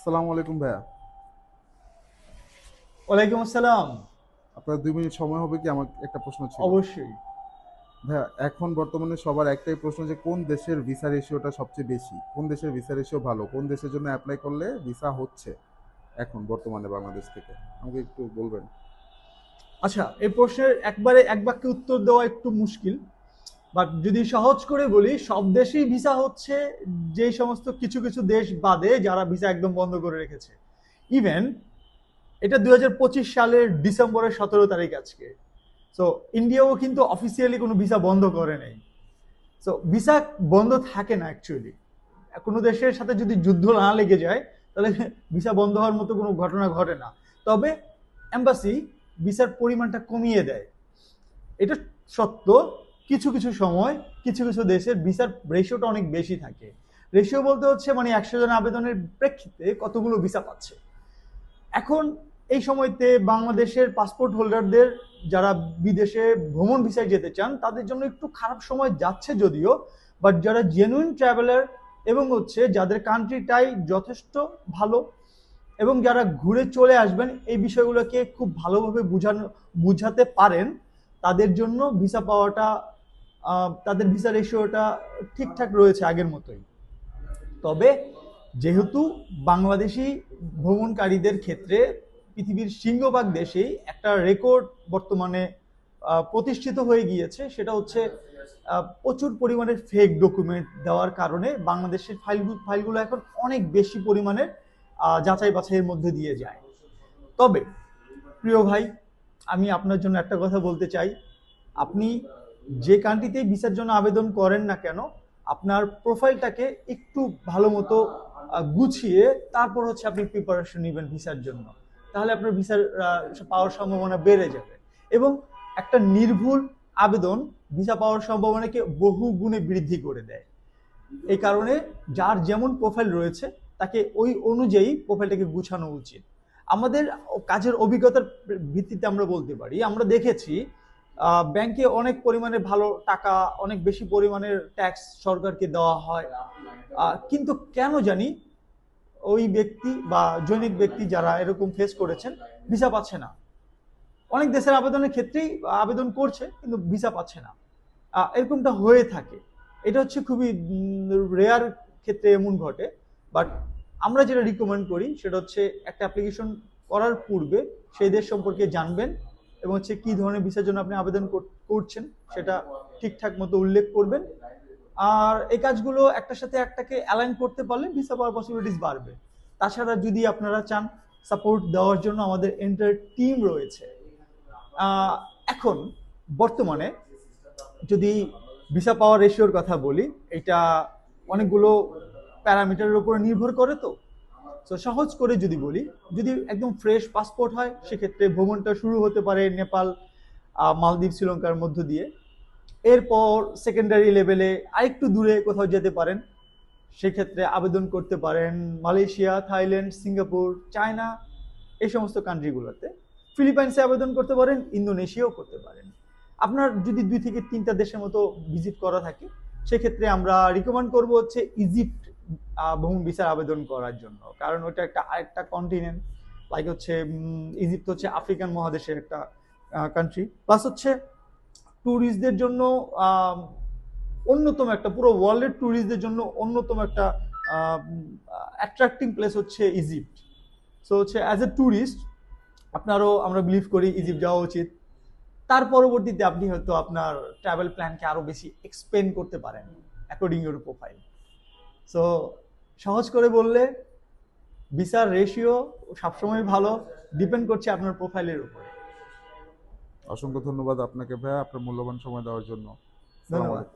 আসসালামু আলাইকুম ভাইয়া। ওয়ালাইকুম আসসালাম। আপনার দুই মিনিট সময় হবে কি? আমার একটা প্রশ্ন ছিল। অবশ্যই। ভাইয়া এখন বর্তমানে সবার একটাই প্রশ্ন যে কোন দেশের ভিসা রেশিওটা সবচেয়ে বেশি? কোন দেশের ভিসা রেশিও ভালো? কোন দেশের জন্য অ্যাপ্লাই করলে ভিসা হচ্ছে এখন বর্তমানে বাংলাদেশ থেকে? আমাকে একটু বলবেন। আচ্ছা এই প্রশ্নের একবারে এক বাক্যে উত্তর দেওয়া একটু মুশকিল। বাট যদি সহজ করে বলি, সব দেশেই ভিসা হচ্ছে যে সমস্ত কিছু কিছু দেশ বাদে যারা ভিসা একদম বন্ধ করে রেখেছে। ইভেন এটা দু হাজার পঁচিশ সালের ডিসেম্বরের সতেরো তারিখ আজকে। সো ইন্ডিয়াও কিন্তু অফিসিয়ালি কোনো ভিসা বন্ধ করে নেই। সো ভিসা বন্ধ থাকে না অ্যাকচুয়ালি কোনো দেশের সাথে যদি যুদ্ধ না লেগে যায়, তাহলে ভিসা বন্ধ হওয়ার মতো কোনো ঘটনা ঘটে না। তবে এম্বাসি ভিসার পরিমাণটা কমিয়ে দেয়। এটা সত্য কিছু কিছু সময় কিছু কিছু দেশের ভিসার রেশিওটা অনেক বেশি থাকে। রেশিও বলতে হচ্ছে মানে একশো জন আবেদনের প্রেক্ষিতে কতগুলো ভিসা পাচ্ছে। এখন এই সময়তে বাংলাদেশের পাসপোর্ট হোল্ডারদের যারা বিদেশে ভ্রমণ ভিসায় যেতে চান, তাদের জন্য একটু খারাপ সময় যাচ্ছে যদিও বাট যারা জেনুইন ট্রাভেলার এবং হচ্ছে যাদের কান্ট্রিটাই যথেষ্ট ভালো এবং যারা ঘুরে চলে আসবেন এই বিষয়গুলোকে খুব ভালোভাবে বুঝানো, বুঝাতে পারেন, তাদের জন্য ভিসা পাওয়াটা তাদের ভিসা রেশিওটা ঠিকঠাক রয়েছে আগের মতোই। তবে যেহেতু বাংলাদেশি ভ্রমণকারীদের ক্ষেত্রে পৃথিবীর সিংহভাগ দেশেই একটা রেকর্ড বর্তমানে প্রতিষ্ঠিত হয়ে গিয়েছে, সেটা হচ্ছে প্রচুর পরিমাণের ফেক ডকুমেন্ট দেওয়ার কারণে বাংলাদেশের ফাইলগুলো ফাইলগুলো এখন অনেক বেশি পরিমাণে যাচাই বাছাইয়ের মধ্যে দিয়ে যায়। তবে, প্রিয় ভাই, আমি আপনার জন্য একটা কথা বলতে চাই। আপনি যে কান্ট্রিতেই ভিসার জন্য আবেদন করেন না কেন, আপনার প্রোফাইলটাকে একটু ভালো মতো গুছিয়ে তারপর হচ্ছে আপনি প্রিপারেশন নেবেন ভিসার জন্য। তাহলে আপনার ভিসার পাওয়ার সম্ভাবনা বেড়ে যাবে। এবং একটা নির্ভুল আবেদন ভিসা পাওয়ার সম্ভাবনাকে বহু গুণে বৃদ্ধি করে দেয়। এই কারণে যার যেমন প্রোফাইল রয়েছে, তাকে ওই অনুযায়ী প্রোফাইলটাকে গুছানো উচিত। আমাদের কাজের অভিজ্ঞতার ভিত্তিতে আমরা বলতে পারি, আমরা দেখেছি ব্যাংকে অনেক পরিমাণে ভালো টাকা, অনেক বেশি পরিমাণের ট্যাক্স সরকারকে দেওয়া হয়। কিন্তু কেন জানি ওই ব্যক্তি বা জৈনিক ব্যক্তি যারা এরকম ফেস করেছেন ভিসা পাচ্ছে না। অনেক দেশের আবেদনের ক্ষেত্রেই আবেদন করছে, কিন্তু ভিসা পাচ্ছে না। এরকমটা হয়ে থাকে। এটা হচ্ছে খুবই রেয়ার ক্ষেত্রে এমন ঘটে। বাট আমরা যেটা রিকমেন্ড করি, সেটা হচ্ছে একটা অ্যাপ্লিকেশন করার পূর্বে সেই দেশ সম্পর্কে জানবেন। এবং হচ্ছে কি ধরনের ভিসার জন্য আপনি আবেদন করছেন সেটা ঠিকঠাক মতো উল্লেখ করবেন। আর এই কাজগুলো একটার সাথে একটাকে অ্যালাইন করতে পারলে ভিসা পাওয়ার পসিবিলিটিস বাড়বে। তাছাড়া যদি আপনারা চান সাপোর্ট দেওয়ার জন্য আমাদের এন্টার টিম রয়েছে। এখন বর্তমানে যদি ভিসা পাওয়ার রেশিওর কথা বলি, এটা অনেকগুলো প্যারামিটারের উপর নির্ভর করে তো। তো সহজ করে যদি বলি, যদি একদম ফ্রেশ পাসপোর্ট হয়, সেক্ষেত্রে ভ্রমণটা শুরু হতে পারে নেপাল মালদ্বীপ, শ্রীলঙ্কার মধ্য দিয়ে। এরপর সেকেন্ডারি লেভেলে আরেকটু দূরে কোথাও যেতে পারেন, সেক্ষেত্রে আবেদন করতে পারেন মালয়েশিয়া, থাইল্যান্ড, সিঙ্গাপুর, চায়না, এই সমস্ত কান্ট্রিগুলোতে ফিলিপাইন্সে আবেদন করতে পারেন ইন্দোনেশিয়াও করতে পারেন। আপনার যদি দুই থেকে তিনটা দেশের মতো ভিজিট করা থাকে, সেক্ষেত্রে আমরা রিকমেন্ড করব হচ্ছে ইজিপ্ট আহ, বিচার আবেদন করার জন্য। কারণ ওটা একটা আরেকটা কন্টিনেন্ট লাইক হচ্ছে ইজিপ্ট হচ্ছে আফ্রিকান মহাদেশের একটা কান্ট্রি প্লাস হচ্ছে ট্যুরিস্টদের জন্য অন্যতম একটা পুরো ওয়ার্ল্ডের ট্যুরিস্টদের জন্য অন্যতম একটা অ্যাট্রাক্টিং প্লেস হচ্ছে ইজিপ্ট সো হচ্ছে অ্যাজ এ ট্যুরিস্ট আপনারও আমরা বিলিভ করি ইজিপ্ট যাওয়া উচিত। তার পরবর্তীতে আপনি হয়তো আপনার ট্রাভেল প্ল্যানকে আরও বেশি এক্সপেন্ড করতে পারেন অ্যাকর্ডিং ইউর প্রোফাইল সো সহজ করে বললে বিচার রেশিও সবসময় ভালো ডিপেন্ড করছে আপনার প্রোফাইলের উপর অসংখ্য ধন্যবাদ আপনাকে ভাইয়া আপনার মূল্যবান সময় দেওয়ার জন্য ধন্যবাদ।